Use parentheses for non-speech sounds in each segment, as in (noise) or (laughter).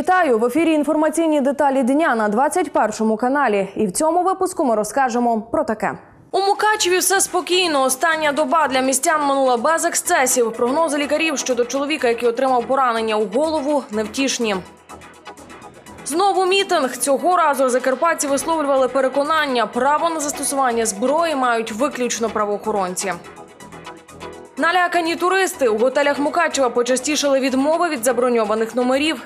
Вітаю в ефірі. Інформаційні деталі дня на 21 каналі. І в цьому випуску ми розкажемо про таке. У Мукачеві все спокійно. Остання доба для містян минула без ексцесів. Прогнози лікарів щодо чоловіка, який отримав поранення у голову, невтішні. Знову мітинг цього разу закарпатці висловлювали переконання, право на застосування зброї мають виключно правоохоронці. Налякані туристи у готелях Мукачева почастішали відмови від заброньованих номерів.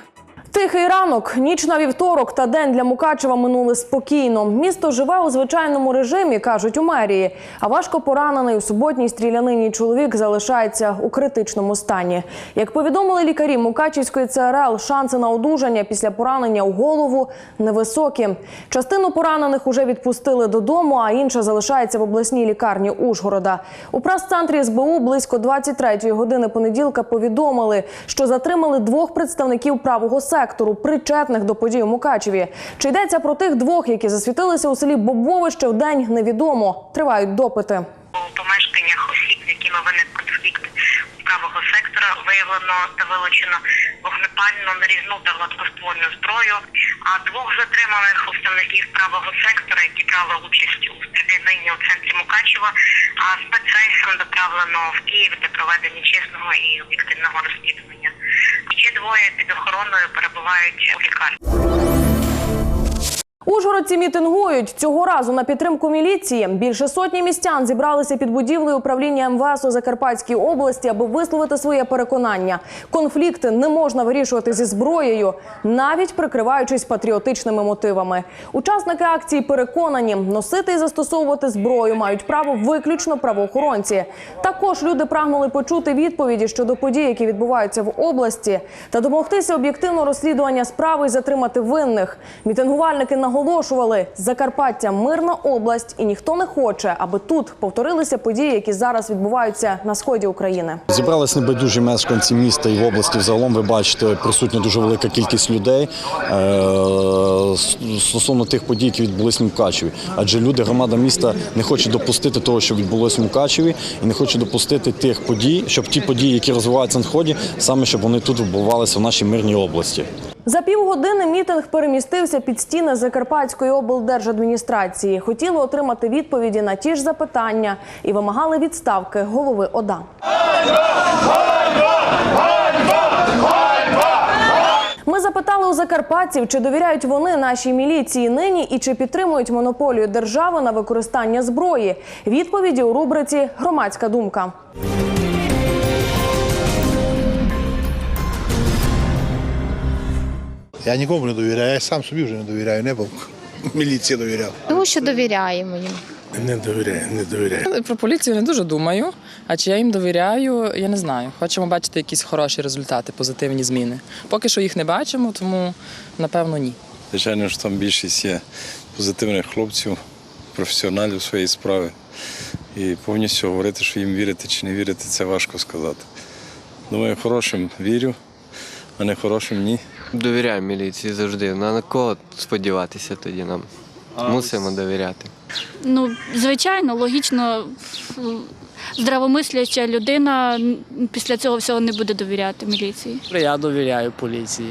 Тихий ранок, ніч на вівторок та день для Мукачева минули спокійно. Місто живе у звичайному режимі, кажуть у мерії. А важко поранений у суботній стрілянині чоловік залишається у критичному стані. Як повідомили лікарі Мукачівської ЦРЛ, шанси на одужання після поранення у голову невисокі. Частину поранених уже відпустили додому, а інша залишається в обласній лікарні Ужгорода. У прес-центрі СБУ близько 23-ї години понеділка повідомили, що затримали двох представників правого сектору, причетних до подій у Мукачеві. Чи йдеться про тих двох, які засвітилися у селі Бобовище в день, невідомо. Тривають допити. У помешканнях осіб, з якими виник конфлікт правого сектора, виявлено та вилучено вогнепальну нарізну та гладкоствольну зброю. А двох затриманих представників правого сектора, які брали участь у стрілянині у центрі Мукачева, а спецрейсом доправлено в Київ для проведення чесного і об'єктивного розслідування. Ще двоє під охороною перебувають у лікарні. Ужгородці мітингують цього разу на підтримку міліції. Більше сотні містян зібралися під будівлею управління МВС у Закарпатській області, аби висловити своє переконання. Конфлікти не можна вирішувати зі зброєю, навіть прикриваючись патріотичними мотивами. Учасники акції переконані, носити і застосовувати зброю мають право виключно правоохоронці. Також люди прагнули почути відповіді щодо подій, які відбуваються в області, та домогтися об'єктивного розслідування справи і затримати винних. Мітингувальники наголошували, Закарпаття мирна область, і ніхто не хоче, аби тут повторилися події, які зараз відбуваються на сході України. Зібрались небайдужі мешканці міста і в області. Взагалом ви бачите, присутня дуже велика кількість людей е, стосовно тих подій, які відбулись в Мукачеві. Адже люди, громада міста не хоче допустити того, що відбулось в Мукачеві, і не хоче допустити тих подій, щоб ті події, які розвиваються на сході, саме щоб вони тут відбувалися в нашій мирній області. За півгодини мітинг перемістився під стіни Закарпатської облдержадміністрації. Хотіли отримати відповіді на ті ж запитання і вимагали відставки голови ОДА. Ми запитали у закарпатців, чи довіряють вони нашій міліції нині і чи підтримують монополію держави на використання зброї. Відповіді у рубриці Громадська думка. Я нікому не довіряю, я сам собі вже не довіряю, не бо (laughs) міліції довіряв. Тому що довіряємо їм. Не довіряю, не довіряю. Про поліцію не дуже думаю. А чи я їм довіряю, я не знаю. Хочемо бачити якісь хороші результати, позитивні зміни. Поки що їх не бачимо, тому напевно ні. Звичайно, що там більшість є позитивних хлопців, професіоналів своєї справи. І повністю говорити, що їм вірити чи не вірити, це важко сказати. Думаю, хорошим вірю, а не хорошим ні. Довіряю міліції завжди. На на кого сподіватися тоді нам? Мусимо довіряти. Ну, звичайно, логічно, здравомисляча людина після цього всього не буде довіряти міліції. Я довіряю поліції.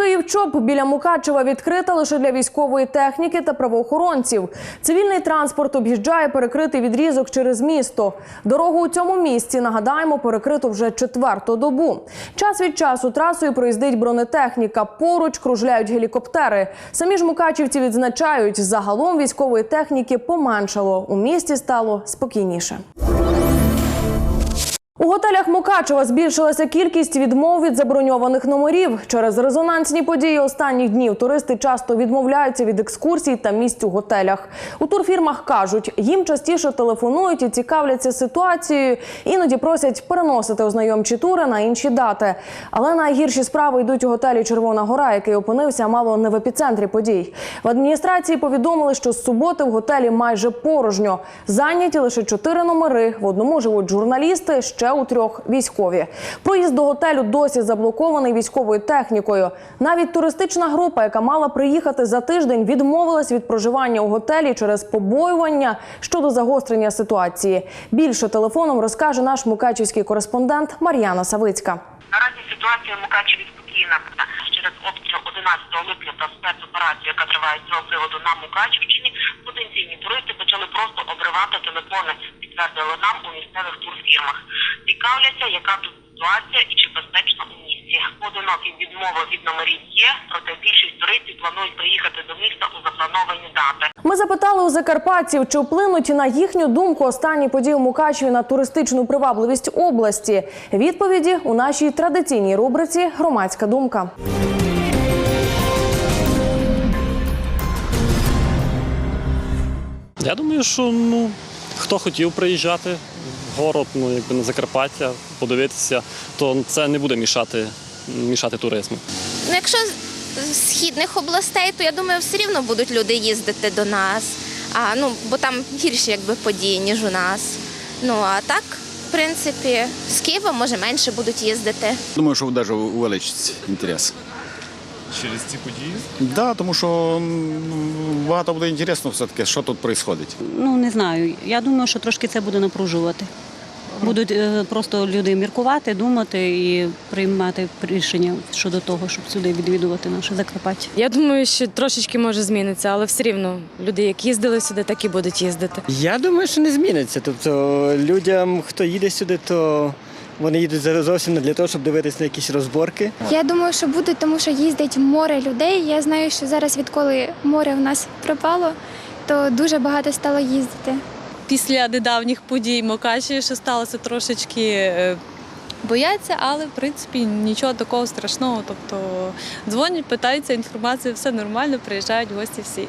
Київ-Чоп біля Мукачева відкрита лише для військової техніки та правоохоронців. Цивільний транспорт об'їжджає перекритий відрізок через місто. Дорогу у цьому місці нагадаємо перекрито вже четверту добу. Час від часу трасою проїздить бронетехніка. Поруч кружляють гелікоптери. Самі ж мукачівці відзначають, загалом військової техніки поменшало. У місті стало спокійніше. У готелях Мукачева збільшилася кількість відмов від заброньованих номерів. Через резонансні події останніх днів туристи часто відмовляються від екскурсій та місць у готелях. У турфірмах кажуть, їм частіше телефонують і цікавляться ситуацією. Іноді просять переносити ознайомчі тури на інші дати. Але найгірші справи йдуть у готелі Червона Гора, який опинився мало не в епіцентрі подій. В адміністрації повідомили, що з суботи в готелі майже порожньо. Зайняті лише чотири номери. В одному живуть журналісти, ще у трьох військові. Проїзд до готелю досі заблокований військовою технікою. Навіть туристична група, яка мала приїхати за тиждень, відмовилась від проживання у готелі через побоювання щодо загострення ситуації. Більше телефоном розкаже наш мукачівський кореспондент Мар'яна Савицька. Наразі ситуація в Мукачеві спокійна. Через обстріл 11 липня та спецоперацію, яка триває з цього приводу на Мукачівщині, потенційні туристи почали просто обривати телефони, підтвердили нам у місцевих турфірмах. Цікавляться, яка тут ситуація і чи безпечно у місті. Поодинокі відмови від номерів є, проте більшість туристів планують приїхати до міста у заплановані дати. Ми запитали у закарпатців, чи вплинуть на їхню думку останні події в Мукачеві на туристичну привабливість області. Відповіді у нашій традиційній рубриці Громадська думка. Я думаю, що ну, хто хотів приїжджати в город, ну, якби на Закарпаття, подивитися, то це не буде мішати, мішати туризму. Ну, якщо з- східних областей, то я думаю, все рівно будуть люди їздити до нас. А, ну, бо там гірші якби, події, ніж у нас. Ну а так, в принципі, з Києва може менше будуть їздити. Думаю, що навіть увеличиться інтерес. Через ці події? Да, тому що м, багато буде інтересно все-таки, що тут відбувається. Ну не знаю. Я думаю, що трошки це буде напружувати. Будуть е, просто люди міркувати, думати і приймати рішення щодо того, щоб сюди відвідувати наше Закарпаття. Я думаю, що трошечки може змінитися, але все рівно люди, як їздили сюди, так і будуть їздити. Я думаю, що не зміниться. Тобто людям, хто їде сюди, то вони їдуть зовсім не для того, щоб дивитися на якісь розборки. Я думаю, що буде, тому що їздить море людей. Я знаю, що зараз, відколи море в нас пропало, то дуже багато стало їздити. Після недавніх подій Мокачі, що сталося трошечки. е, Бояться, але в принципі нічого такого страшного. Тобто дзвонять, питаються інформацію, все нормально, приїжджають гості всі.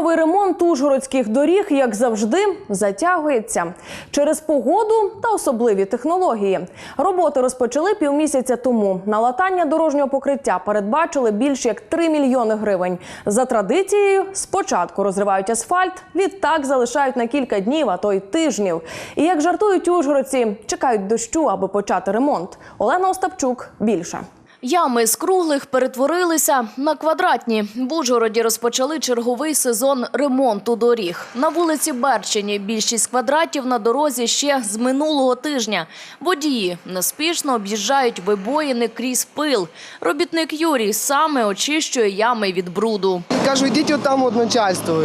Ямковий ремонт ужгородських доріг, як завжди, затягується через погоду та особливі технології. Роботи розпочали півмісяця тому. На латання дорожнього покриття передбачили більше як 3 мільйони гривень. За традицією, спочатку розривають асфальт, відтак залишають на кілька днів, а то й тижнів. І як жартують ужгородці, чекають дощу, аби почати ремонт. Олена Остапчук більше. Ями з круглих перетворилися на квадратні. В Ужгороді розпочали черговий сезон ремонту доріг. На вулиці Берчині більшість квадратів на дорозі ще з минулого тижня. Водії неспішно об'їжджають вибоїни крізь пил. Робітник Юрій саме очищує ями від бруду. Кажу, йдіть отам от начальство.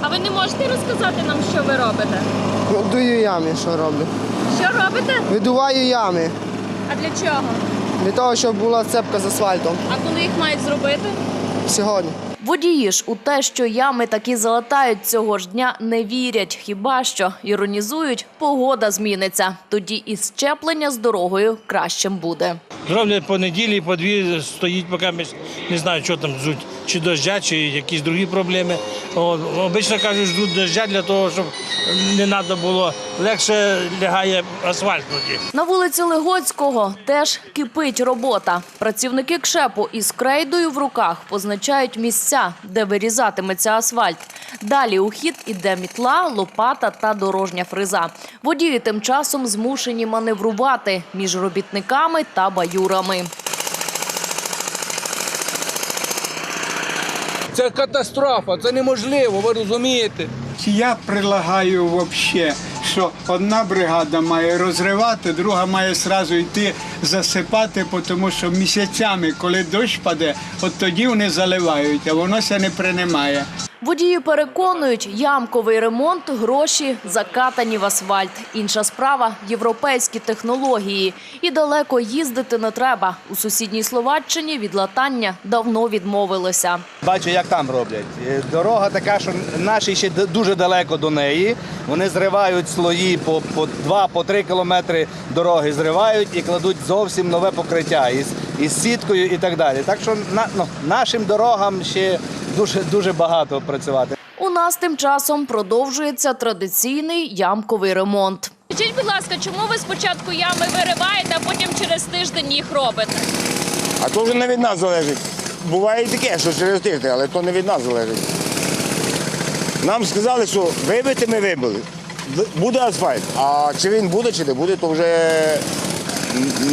А ви не можете розказати нам, що ви робите? Дую ями, що роблю. Що робите? Видуваю ями А для чого? Для того, щоб була цепка з асфальтом. А коли їх мають зробити? Сьогодні. Водії ж у те, що ями таки залатають цього ж дня, не вірять. Хіба що іронізують, погода зміниться. Тоді і щеплення з дорогою кращим буде. Зроблять по неділі, по дві стоїть, поки ми не знаю, що там ждуть, чи дождя, чи якісь другі проблеми. Обично кажуть, ждуть дождя для того, щоб не треба було легше лягає асфальт тоді. На вулиці Легоцького теж кипить робота. Працівники КШЕПу із крейдою в руках позначають місця, де вирізатиметься асфальт. Далі у хід іде мітла, лопата та дорожня фреза. Водії тим часом змушені маневрувати між робітниками та баюрами. Це катастрофа, це неможливо, ви розумієте. Я прилагаю взагалі, що одна бригада має розривати, друга має одразу йти засипати, тому що місяцями, коли дощ паде, от тоді вони заливають, а воно це не приймає. Водії переконують, ямковий ремонт – гроші закатані в асфальт. Інша справа – європейські технології. І далеко їздити не треба. У сусідній Словаччині від латання давно відмовилися. Бачу, як там роблять. Е, Дорога така, що наші ще дуже далеко до неї. Вони зривають слої по, по 2-3 кілометри дороги, зривають і кладуть зовсім нове покриття із, із сіткою і так далі. Так що на, ну, нашим дорогам ще дуже, дуже багато працювати. У нас тим часом продовжується традиційний ямковий ремонт. Скажіть, будь ласка, чому ви спочатку ями вириваєте, а потім через тиждень їх робите? А то вже не від нас залежить. Буває і таке, що через тиждень, але то не від нас залежить. Нам сказали, що вибити ми вибили. Буде асфальт. А чи він буде, чи не буде, то вже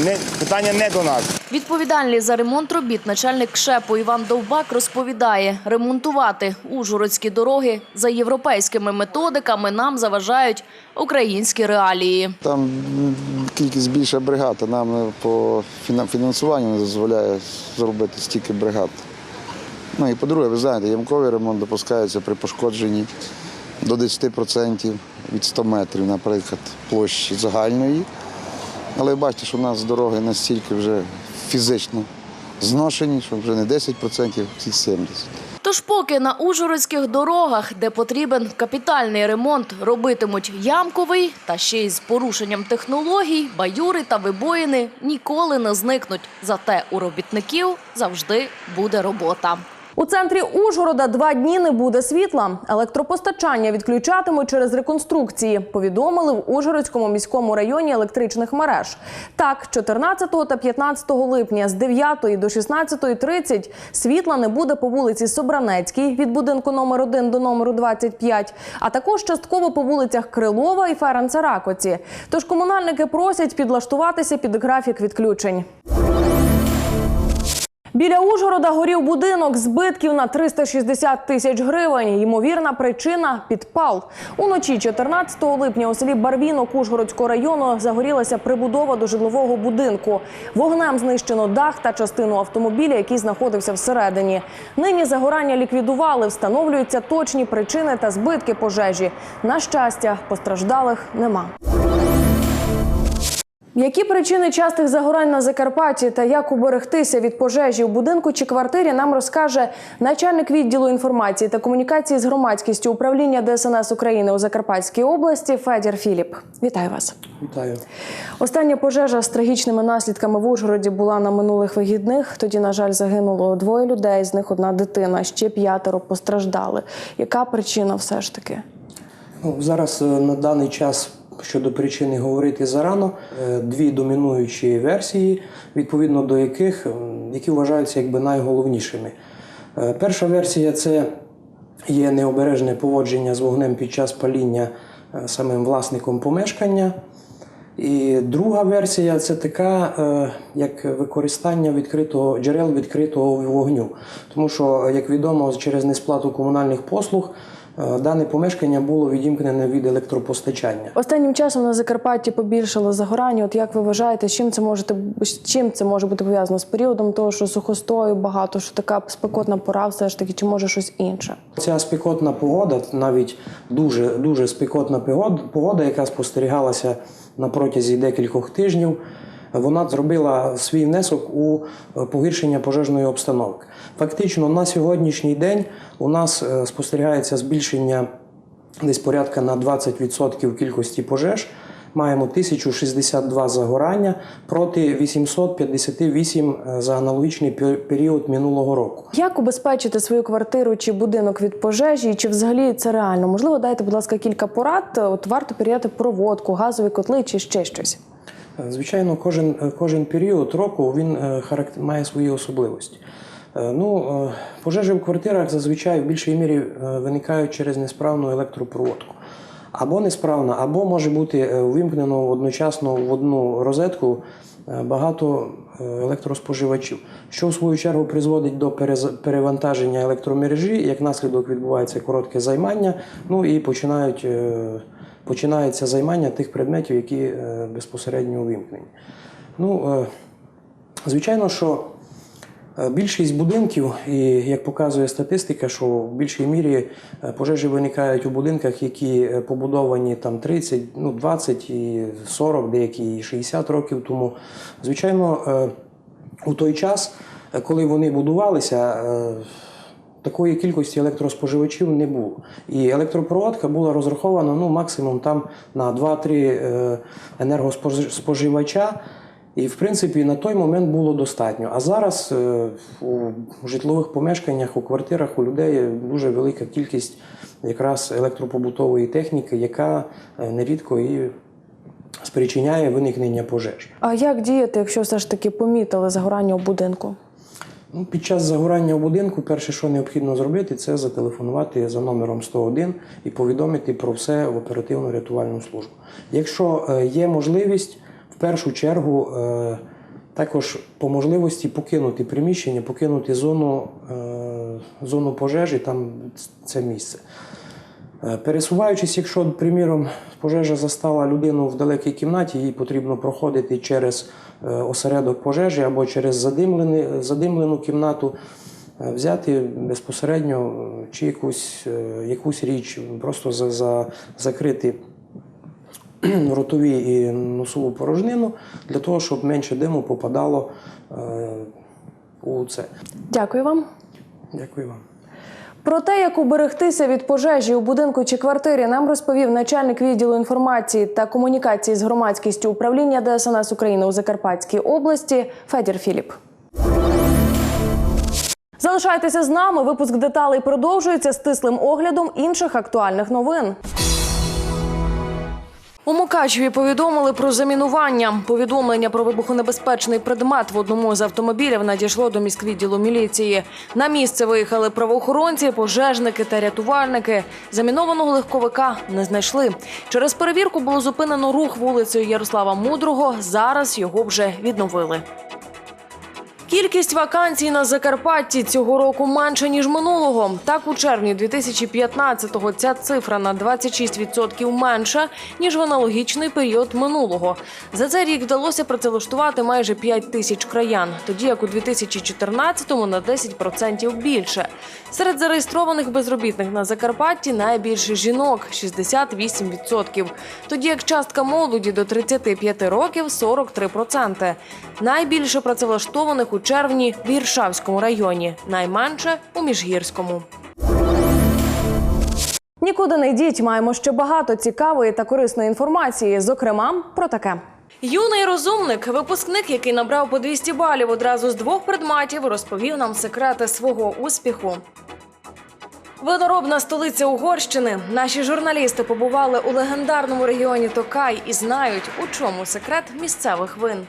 не, питання не до нас. Відповідальний за ремонт робіт начальник КШЕПу Іван Довбак розповідає, ремонтувати ужгородські дороги за європейськими методиками нам заважають українські реалії. Там кількість більша бригад, а нам по фінансуванню не дозволяє зробити стільки бригад. Ну і по-друге, ви знаєте, ямковий ремонт допускається при пошкодженні до 10% від 100 метрів, наприклад, площі загальної. Але бачите, що у нас дороги настільки вже фізично зношені, що вже не 10%, а 70%. Тож поки на ужгородських дорогах, де потрібен капітальний ремонт, робитимуть ямковий та ще й з порушенням технологій, баюри та вибоїни ніколи не зникнуть. Зате у робітників завжди буде робота. У центрі Ужгорода два дні не буде світла. Електропостачання відключатимуть через реконструкції. Повідомили в Ужгородському міському районі електричних мереж. Так, 14 та 15 липня з 9 до 16.30 світла не буде по вулиці Собранецькій від будинку номер 1 до номеру 25, а також частково по вулицях Крилова і Ференца Ракоці. Тож комунальники просять підлаштуватися під графік відключень. Біля Ужгорода горів будинок збитків на 360 тисяч гривень. Ймовірна причина підпал. Уночі 14 липня у селі Барвінок Ужгородського району загорілася прибудова до житлового будинку. Вогнем знищено дах та частину автомобіля, який знаходився всередині. Нині загорання ліквідували. Встановлюються точні причини та збитки пожежі. На щастя, постраждалих нема. Які причини частих загорань на Закарпатті та як уберегтися від пожежі у будинку чи квартирі нам розкаже начальник відділу інформації та комунікації з громадськістю управління ДСНС України у Закарпатській області Федір Філіп. Вітаю вас. Вітаю. Остання пожежа з трагічними наслідками в Ужгороді була на минулих вихідних. Тоді, на жаль, загинуло двоє людей, з них одна дитина, ще п'ятеро постраждали. Яка причина все ж таки? Ну, зараз е, на даний час щодо причини говорити зарано. Е, Дві домінуючі версії, відповідно до яких які вважаються якби найголовнішими. Е, Перша версія це є необережне поводження з вогнем під час паління е, самим власником помешкання. І друга версія це така, як використання відкритого джерел відкритого вогню. Тому що, як відомо, через несплату комунальних послуг дане помешкання було відімкнене від електропостачання. Останнім часом на Закарпатті побільшало загорання. От як ви вважаєте, з чим це можете з чим це може бути пов'язано з періодом того, що сухостою багато, що така спекотна пора, все ж таки, чи може щось інше? Ця спекотна погода, навіть дуже дуже спекотна погода, погода, яка спостерігалася на протязі декількох тижнів, вона зробила свій внесок у е, погіршення пожежної обстановки. Фактично, на сьогоднішній день у нас е, спостерігається збільшення десь порядка на 20% кількості пожеж. Маємо 1062 загорання проти 858 за аналогічний пе- період минулого року. Як убезпечити свою квартиру чи будинок від пожежі, чи взагалі це реально? Можливо, дайте, будь ласка, кілька порад. От варто перевіряти проводку, газові котли чи ще щось. Звичайно, кожен, кожен період року він е, характер- має свої особливості. Е, Ну, е, пожежі в квартирах зазвичай в більшій мірі е, виникають через несправну електропроводку. Або несправна, або може бути е, увімкнено одночасно в одну розетку е, багато е, електроспоживачів, що в свою чергу призводить до перевантаження електромережі. Як наслідок відбувається коротке займання, ну і починають, е, починається займання тих предметів, які е, безпосередньо увімкнені. Ну, е, звичайно, що Е, Більшість будинків, і як показує статистика, що в більшій мірі пожежі виникають у будинках, які побудовані там 30, ну 20 і 40, деякі і 60 років тому. Звичайно, у той час, коли вони будувалися, такої кількості електроспоживачів не було. І електропроводка була розрахована ну, максимум там на 2-3 е, енергоспоживача. І, в принципі, на той момент було достатньо. А зараз е, у житлових помешканнях, у квартирах у людей дуже велика кількість якраз електропобутової техніки, яка е, нерідко і спричиняє виникнення пожеж. А як діяти, якщо все ж таки помітили загорання у будинку? Ну, під час загорання в будинку перше, що необхідно зробити, це зателефонувати за номером 101 і повідомити про все в оперативну рятувальну службу. Якщо е, є можливість, в першу чергу е, також по можливості покинути приміщення, покинути зону, е, зону пожежі, там це місце. Е, Пересуваючись, якщо, приміром, пожежа застала людину в далекій кімнаті, їй потрібно проходити через е, осередок пожежі або через задимлену кімнату, е, взяти безпосередньо чи якусь, якусь річ, просто за, за, закрити (clears throat) ротові і носову порожнину для того, щоб менше диму попадало у це. Дякую вам. Дякую вам. Про те, як уберегтися від пожежі у будинку чи квартирі, нам розповів начальник відділу інформації та комунікації з громадськістю управління ДСНС України у Закарпатській області Федір Філіп. Залишайтеся з нами. Випуск деталей продовжується стислим оглядом інших актуальних новин. У Мукачеві повідомили про замінування. Повідомлення про вибухонебезпечний предмет в одному з автомобілів надійшло до міськвідділу міліції. На місце виїхали правоохоронці, пожежники та рятувальники. Замінованого легковика не знайшли. Через перевірку було зупинено рух вулицею Ярослава Мудрого. Зараз його вже відновили. Кількість вакансій на Закарпатті цього року менше ніж минулого. Так, у червні 2015-го ця цифра на 26% менша ніж в аналогічний період минулого. За цей рік вдалося працевлаштувати майже 5 тисяч краян, тоді як у 2014-му на 10% більше. Серед зареєстрованих безробітних на Закарпатті найбільше жінок 68%, тоді як частка молоді до 35 років 43%. Найбільше працевлаштованих у червні в Іршавському районі, найменше у Міжгірському. Нікуди не йдіть. Маємо ще багато цікавої та корисної інформації. Зокрема, про таке. Юний розумник, випускник, який набрав по 200 балів одразу з двох предметів, розповів нам секрети свого успіху. Виноробна столиця Угорщини. Наші журналісти побували у легендарному регіоні Токай і знають, у чому секрет місцевих вин.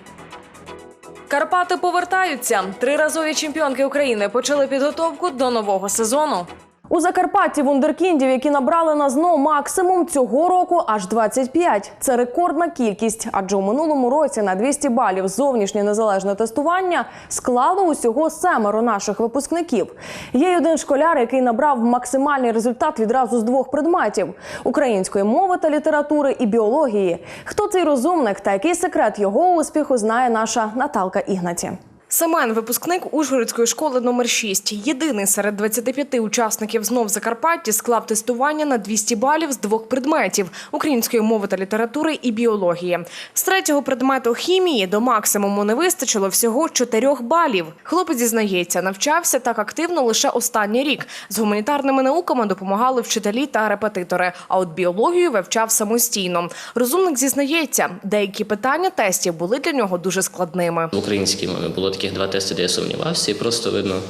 Карпати повертаються. Триразові чемпіонки України почали підготовку до нового сезону. У Закарпатті вундеркіндів, які набрали на ЗНО максимум цього року, аж 25. Це рекордна кількість, адже у минулому році на 200 балів зовнішнє незалежне тестування склало усього семеро наших випускників. Є один школяр, який набрав максимальний результат відразу з двох предметів: української мови та літератури і біології. Хто цей розумник та який секрет його успіху знає наша Наталка Ігнаті. Семен, випускник Ужгородської школи номер 6 Єдиний серед 25 учасників знов Закарпатті склав тестування на 200 балів з двох предметів – української мови та літератури і біології. З третього предмету хімії до максимуму не вистачило всього 4 балів. Хлопець зізнається, навчався так активно лише останній рік. З гуманітарними науками допомагали вчителі та репетитори, а от біологію вивчав самостійно. Розумник зізнається, деякі питання тестів були для нього дуже складними. В українській мові було таких два тести, де я сумнівався, і просто видно,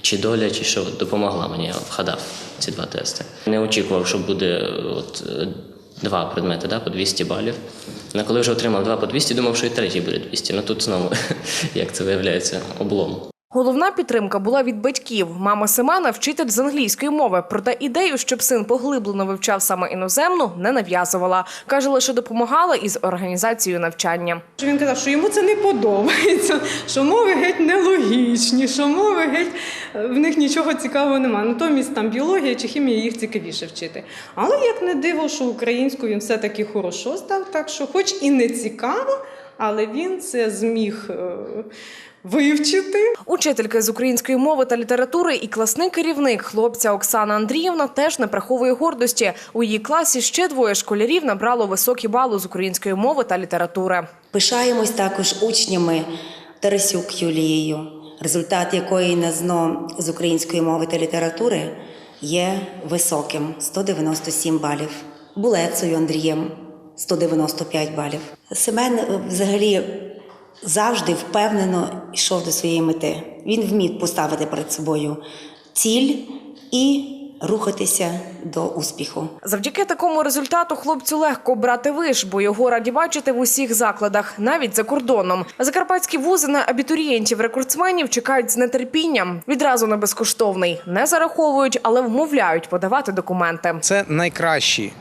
чи доля, чи що допомогла мені. Я вгадав ці два тести. Не очікував, що буде от, два предмети да, по 200 балів. Але коли вже отримав два по 200, думав, що і третій буде 200. Ну тут знову, (laughs) як це виявляється, облом. Головна підтримка була від батьків. Мама Семена вчитель з англійської мови. Проте ідею, щоб син поглиблено вивчав саме іноземну, не нав'язувала. Каже, лише допомагала із організацією навчання. Він казав, що йому це не подобається, що мови геть нелогічні, що мови геть е, в них нічого цікавого немає. Натомість там біологія чи хімія їх цікавіше вчити. Але як не диво, що українську він все-таки хорошо здав, так що, хоч і не цікаво, але він це зміг е, вивчити. Учителька з української мови та літератури і класний керівник хлопця Оксана Андріївна теж не приховує гордості. У її класі ще двоє школярів набрало високі бали з української мови та літератури. Пишаємось також учнями Тарасюк Юлією, результат якої на ЗНО з української мови та літератури є високим 197 балів. Булецею Андрієм 195 балів. Семен взагалі завжди впевнено йшов до своєї мети. Він вмів поставити перед собою ціль і рухатися до успіху. Завдяки такому результату хлопцю легко брати виш, бо його раді бачити в усіх закладах, навіть за кордоном. Закарпатські вузи на абітурієнтів-рекордсменів чекають з нетерпінням. Відразу на безкоштовний не зараховують, але вмовляють подавати документи. Це найкращі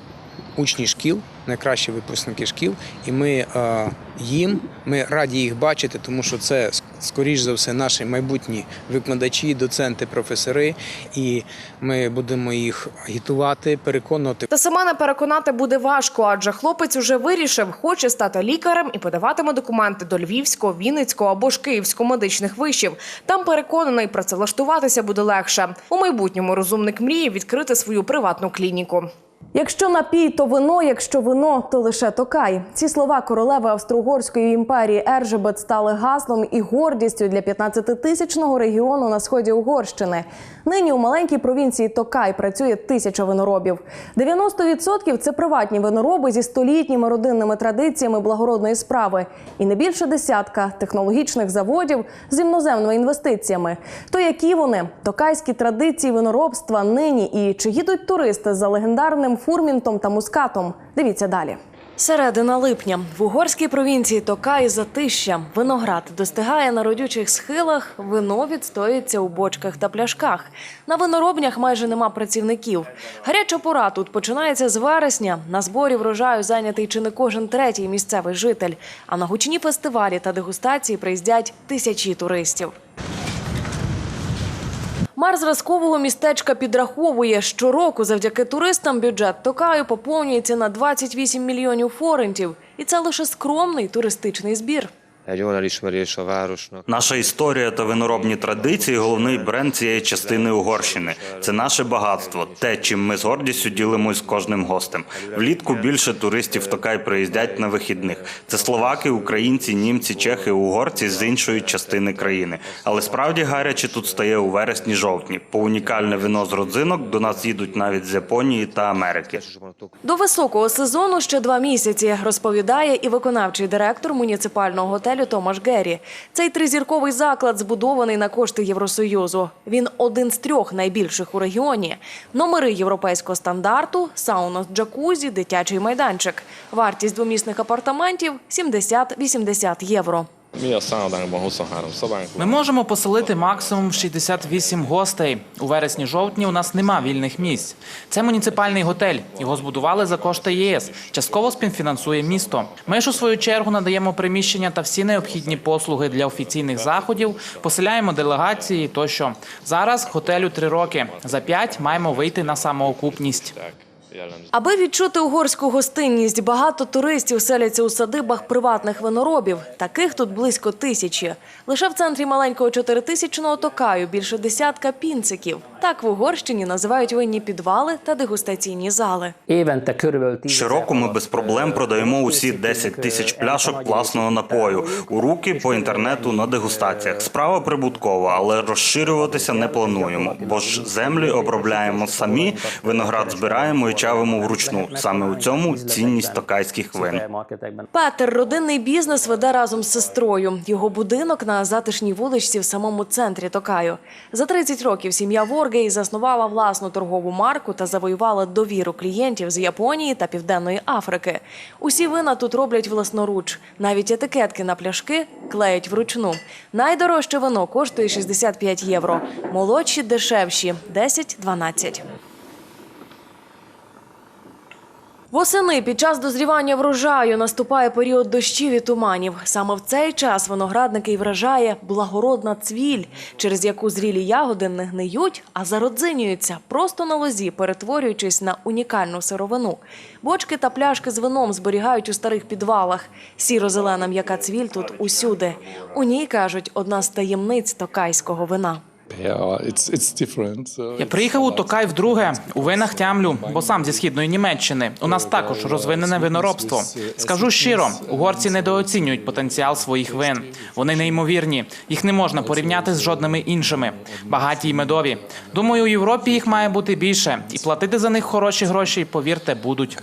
учні шкіл, найкращі випускники шкіл, і ми е, їм ми раді їх бачити, тому що це скоріш за все наші майбутні викладачі, доценти, професори, і ми будемо їх агітувати, переконувати. Та сама не переконати буде важко, адже хлопець уже вирішив, хоче стати лікарем і подаватиме документи до Львівського, Вінницького або ж Київського медичних вишів. Там переконаний, працевлаштуватися буде легше. У майбутньому розумник мріє відкрити свою приватну клініку. Якщо напій, то вино, якщо вино, то лише токай. Ці слова королеви Австро-Угорської імперії Ержебет стали гаслом і гордістю для 15-тисячного регіону на сході Угорщини. Нині у маленькій провінції Токай працює тисяча виноробів. 90% – це приватні винороби зі столітніми родинними традиціями благородної справи, і не більше десятка технологічних заводів з іноземними інвестиціями. То які вони токайські традиції виноробства нині і чи їдуть туристи за легендарним фурмінтом та мускатом? Дивіться далі. Середина липня в угорській провінції Токай затища. Виноград достигає на родючих схилах, вино відстоюється у бочках та пляшках. На виноробнях майже нема працівників. Гаряча пора тут починається з вересня. На зборі врожаю зайнятий чи не кожен третій місцевий житель. А на гучні фестивалі та дегустації приїздять тисячі туристів. Мер зразкового містечка підраховує, щороку завдяки туристам бюджет Токаю поповнюється на 28 мільйонів форентів. І це лише скромний туристичний збір. Наша історія та виноробні традиції головний бренд цієї частини Угорщини. Це наше багатство, те, чим ми з гордістю ділимось з кожним гостем. Влітку більше туристів в Токай приїздять на вихідних. Це словаки, українці, німці, чехи, угорці з іншої частини країни. Але справді гаряче тут стає у вересні-жовтні. По унікальне вино з родзинок до нас їдуть навіть з Японії та Америки. До високого сезону ще два місяці, розповідає і виконавчий директор муніципального готелю Томаш Геррі. Цей тризірковий заклад збудований на кошти Євросоюзу. Він один з трьох найбільших у регіоні. Номери європейського стандарту, сауна з джакузі, дитячий майданчик. Вартість двомісних апартаментів 70-80 євро. Mi a szállodánkban 23 szobánk Ми можемо поселити максимум 68 гостей. У вересні-жовтні у нас нема вільних місць. Це муніципальний готель. Його збудували за кошти ЄС. Частково співфінансує місто. Ми ж у свою чергу надаємо приміщення та всі необхідні послуги для офіційних заходів, поселяємо делегації тощо. Зараз готелю три роки. За п'ять маємо вийти на самоокупність. Аби відчути угорську гостинність, багато туристів селяться у садибах приватних виноробів. Таких тут близько тисячі. Лише в центрі маленького чотиритисячного токаю більше десятка пінциків. Так в Угорщині називають винні підвали та дегустаційні зали. Щороку ми без проблем продаємо усі 10 тисяч пляшок власного напою у руки по інтернету на дегустаціях. Справа прибуткова, але розширюватися не плануємо, бо ж землі обробляємо самі, виноград збираємо і чавимо вручну. Саме у цьому цінність токайських вин. Петер родинний бізнес веде разом з сестрою. Його будинок на затишній вуличці в самому центрі Токаю. За 30 років сім'я Воргей заснувала власну торгову марку та завоювала довіру клієнтів з Японії та Південної Африки. Усі вина тут роблять власноруч. Навіть етикетки на пляшки клеять вручну. Найдорожче вино коштує 65 євро. Молодші дешевші 10-12. Восени під час дозрівання врожаю наступає період дощів і туманів. Саме в цей час виноградники й вражає благородна цвіль, через яку зрілі ягоди не гниють, а зародзинюються просто на лозі, перетворюючись на унікальну сировину. Бочки та пляшки з вином зберігають у старих підвалах. Сіро-зелена м'яка цвіль тут усюди. У ній кажуть одна з таємниць токайського вина. Я приїхав у Токай вдруге. У винах тямлю, бо сам зі східної Німеччини. У нас також розвинене виноробство. Скажу щиро, угорці недооцінюють потенціал своїх вин. Вони неймовірні. Їх не можна порівняти з жодними іншими. Багаті й медові. Думаю, у Європі їх має бути більше, і платити за них хороші гроші, повірте, будуть.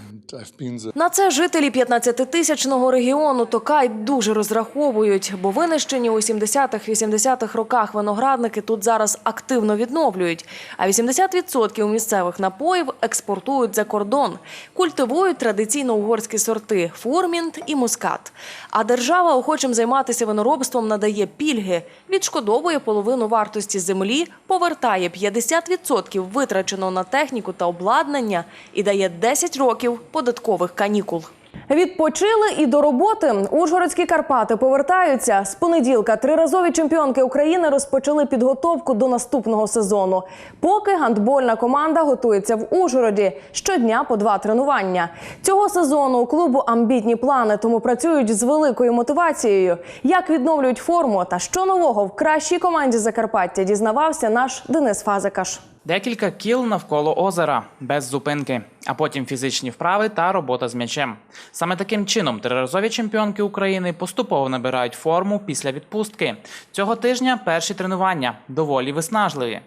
На це жителі 15-тисячного регіону Токай дуже розраховують, бо винищені у 70-х-80-х роках виноградники тут зараз активно відновлюють. А 80% місцевих напоїв експортують за кордон, культивують традиційно угорські сорти фурмінт і мускат. А держава охочим займатися виноробством надає пільги, відшкодовує половину вартості землі, повертає 50% витраченого на техніку та обладнання і дає 10 років податкових канікул. Відпочили і до роботи. Ужгородські Карпати повертаються з понеділка. Триразові чемпіонки України розпочали підготовку до наступного сезону. Поки гандбольна команда готується в Ужгороді щодня по два тренування. Цього сезону у клубу амбітні плани, тому працюють з великою мотивацією. Як відновлюють форму та що нового в кращій команді Закарпаття дізнавався наш Денис Фазикаш. Декілька кіл навколо озера без зупинки, а потім фізичні вправи та робота з м'ячем. Саме таким чином триразові чемпіонки України поступово набирають форму після відпустки. Цього тижня перші тренування доволі виснажливі.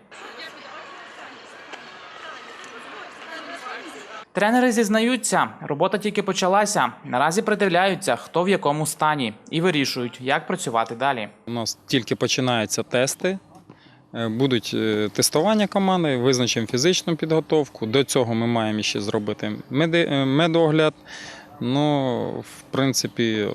Тренери зізнаються, робота тільки почалася. Наразі придивляються, хто в якому стані, і вирішують, як працювати далі. У нас тільки починаються тести. Е, Будуть е, тестування команди, визначимо фізичну підготовку. До цього ми маємо ще зробити е, медогляд. Ну, в принципі,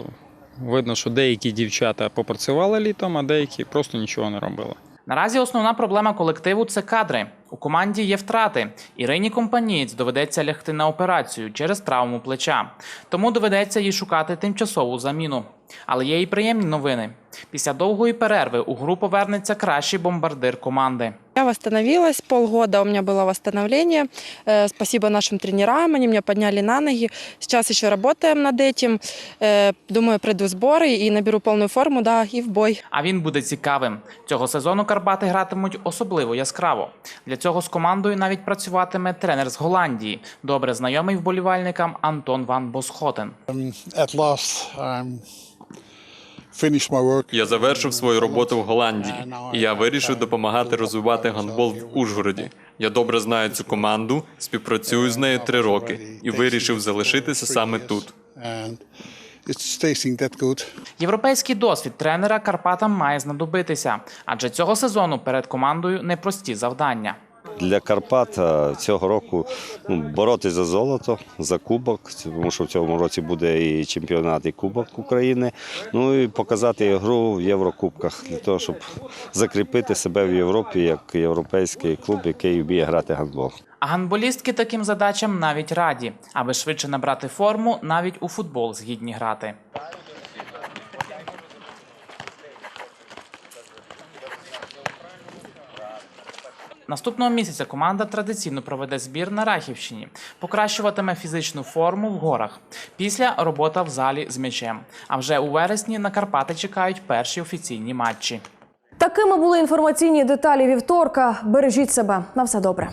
видно, що деякі дівчата попрацювали літом, а деякі просто нічого не робили. Наразі основна проблема колективу це кадри. У команді є втрати. Ірині Компанієць доведеться лягти на операцію через травму плеча. Тому доведеться їй шукати тимчасову заміну. Але є і приємні новини. Після довгої перерви у гру повернеться кращий бомбардир команди. Я восстановилась, полгода у меня было восстановление. Э, Спасибо нашим тренерам, они меня подняли на ноги. Сейчас еще работаем над этим. Э, Думаю, приду в сборы и наберу полную форму, да, и в бой. А він буде цікавим. Цього сезону Карпати гратимуть особливо яскраво. Для цього з командою навіть працюватиме тренер з Голландії, добре знайомий вболівальникам Антон Ван Босхотен. At last, I'm finished my work. я завершив свою роботу в Голландії, і я вирішив допомагати розвивати гандбол в Ужгороді. Я добре знаю цю команду, співпрацюю з нею три роки і вирішив залишитися саме тут. Європейський досвід тренера Карпатам має знадобитися, адже цього сезону перед командою непрості завдання. Для Карпат цього року ну, боротися за золото, за кубок, тому що в цьому році буде і чемпіонат, і Кубок України. Ну і показати гру в Єврокубках для того, щоб закріпити себе в Європі як європейський клуб, який вміє грати гандбол. А гандболістки таким задачам навіть раді, аби швидше набрати форму, навіть у футбол згідні грати. Наступного місяця команда традиційно проведе збір на Рахівщині, покращуватиме фізичну форму в горах. Після робота в залі з м'ячем. А вже у вересні на Карпати чекають перші офіційні матчі. Такими були інформаційні деталі вівторка. Бережіть себе на все добре.